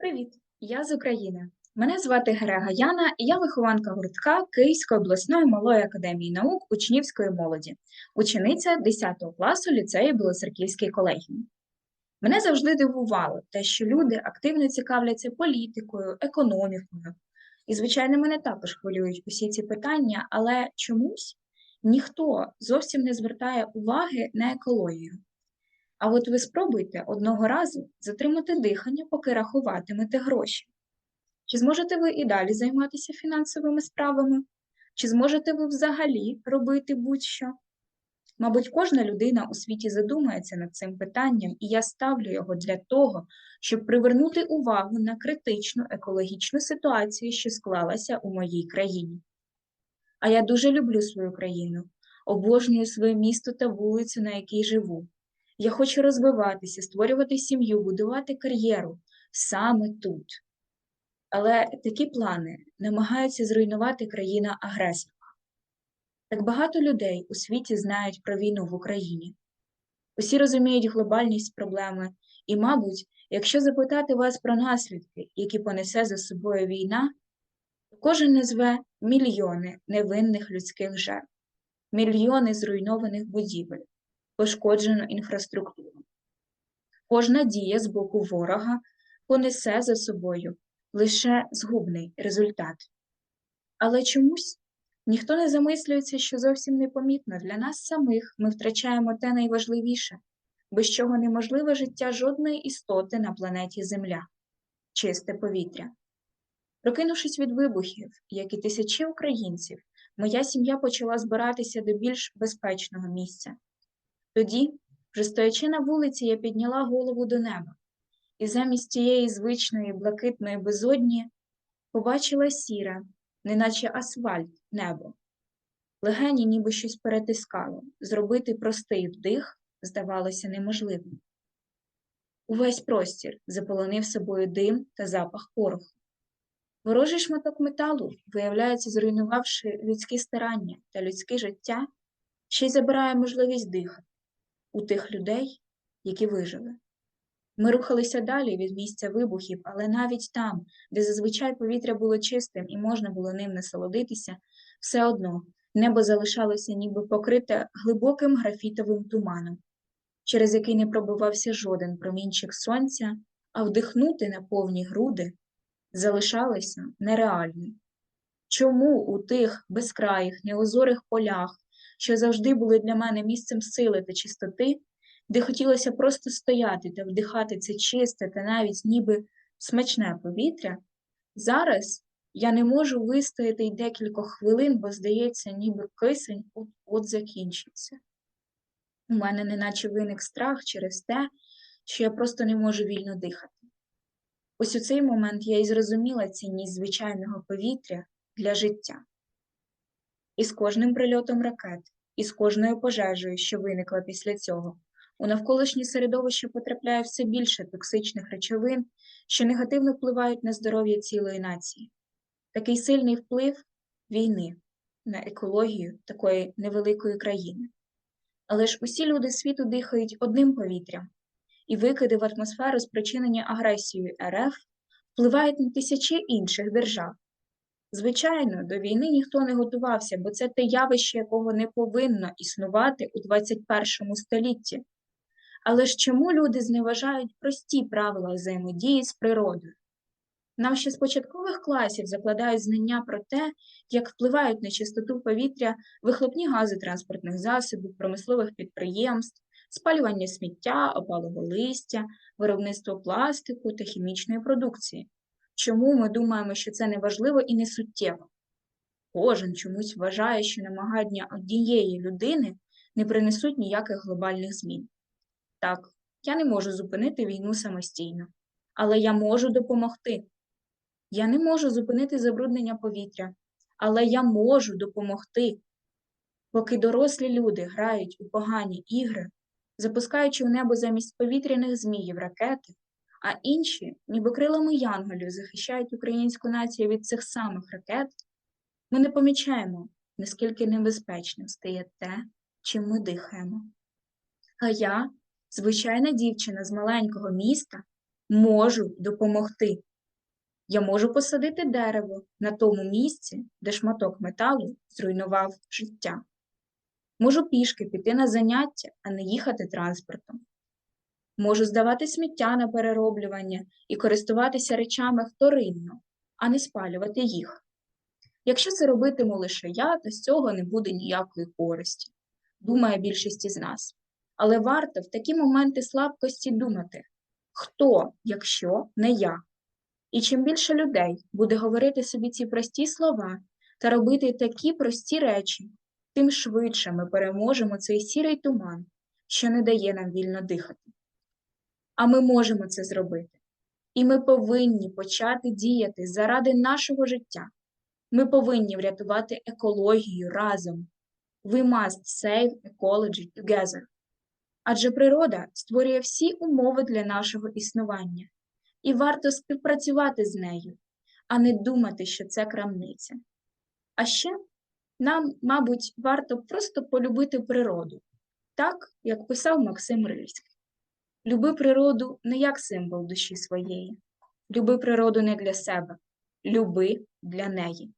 Привіт, я з України. Мене звати Герега Яна, і я вихованка гуртка Київської обласної малої академії наук учнівської молоді, учениця 10 класу ліцею Білоцерківський колегіум. Мене завжди дивувало те, що люди активно цікавляться політикою, економікою. І, звичайно, мене також хвилюють усі ці питання, але чомусь ніхто зовсім не звертає уваги на екологію. А от ви спробуйте одного разу затримати дихання, поки рахуватимете гроші. Чи зможете ви і далі займатися фінансовими справами? Чи зможете ви взагалі робити будь-що? Мабуть, кожна людина у світі задумається над цим питанням, і я ставлю його для того, щоб привернути увагу на критичну екологічну ситуацію, що склалася у моїй країні. А я дуже люблю свою країну, обожнюю своє місто та вулицю, на якій живу. Я хочу розвиватися, створювати сім'ю, будувати кар'єру саме тут. Але такі плани намагаються зруйнувати країна-агресорка. Так багато людей у світі знають про війну в Україні. Усі розуміють глобальність проблеми, і, мабуть, якщо запитати вас про наслідки, які понесе за собою війна, то кожен назве мільйони невинних людських жертв, мільйони зруйнованих будівель, пошкоджену інфраструктуру. Кожна дія з боку ворога понесе за собою лише згубний результат. Але чомусь ніхто не замислюється, що зовсім непомітно для нас самих ми втрачаємо те найважливіше, без чого неможливе життя жодної істоти на планеті Земля чисте повітря. Прокинувшись від вибухів, як і тисячі українців, моя сім'я почала збиратися до більш безпечного місця. Тоді, вже стоячи на вулиці, я підняла голову до неба, і замість тієї звичної блакитної безодні побачила сіре, неначе асфальт, небо. Легені ніби щось перетискало, зробити простий вдих здавалося неможливим. Увесь простір заполонив собою дим та запах пороху. Ворожий шматок металу, виявляється, зруйнувавши людські старання та людське життя, ще й забирає можливість дихати у тих людей, які вижили. Ми рухалися далі від місця вибухів, але навіть там, де зазвичай повітря було чистим і можна було ним насолодитися, все одно небо залишалося ніби покрите глибоким графітовим туманом, через який не пробивався жоден промінчик сонця, а вдихнути на повні груди залишалося нереально. Чому у тих безкраїх, неозорих полях, що завжди були для мене місцем сили та чистоти, де хотілося просто стояти та вдихати це чисте та навіть ніби смачне повітря, зараз я не можу вистояти й декілька хвилин, бо, здається, ніби кисень от-от закінчиться. У мене неначе виник страх через те, що я просто не можу вільно дихати. Ось у цей момент я і зрозуміла цінність звичайного повітря для життя. І з кожним прильотом ракет, і з кожною пожежею, що виникла після цього, у навколишнє середовище потрапляє все більше токсичних речовин, що негативно впливають на здоров'я цілої нації. Такий сильний вплив війни на екологію такої невеликої країни. Але ж усі люди світу дихають одним повітрям, і викиди в атмосферу, спричинені агресією РФ, впливають на тисячі інших держав. Звичайно, до війни ніхто не готувався, бо це те явище, якого не повинно існувати у 21 столітті. Але ж чому люди зневажають прості правила взаємодії з природою? Нам ще з початкових класів закладають знання про те, як впливають на чистоту повітря вихлопні гази транспортних засобів, промислових підприємств, спалювання сміття, опалого листя, виробництво пластику та хімічної продукції. Чому ми думаємо, що це не важливо і не суттєво? Кожен чомусь вважає, що намагання однієї людини не принесуть ніяких глобальних змін. Так, я не можу зупинити війну самостійно, але я можу допомогти. Я не можу зупинити забруднення повітря, але я можу допомогти. Поки дорослі люди грають у погані ігри, запускаючи в небо замість повітряних зміїв ракети, а інші, ніби крилами янголів, захищають українську націю від цих самих ракет, ми не помічаємо, наскільки небезпечним стає те, чим ми дихаємо. А я, звичайна дівчина з маленького міста, можу допомогти. Я можу посадити дерево на тому місці, де шматок металу зруйнував життя. Можу пішки піти на заняття, а не їхати транспортом. Можу здавати сміття на перероблювання і користуватися речами вторинно, а не спалювати їх. Якщо це робитиму лише я, то з цього не буде ніякої користі, думає більшість із нас. Але варто в такі моменти слабкості думати, хто, якщо не я. І чим більше людей буде говорити собі ці прості слова та робити такі прості речі, тим швидше ми переможемо цей сірий туман, що не дає нам вільно дихати. А ми можемо це зробити. І ми повинні почати діяти заради нашого життя. Ми повинні врятувати екологію разом. We must save ecology together. Адже природа створює всі умови для нашого існування, і варто співпрацювати з нею, а не думати, що це крамниця. А ще нам, мабуть, варто просто полюбити природу, так, як писав Максим Рильський. Люби природу не як символ душі своєї, люби природу не для себе, люби для неї.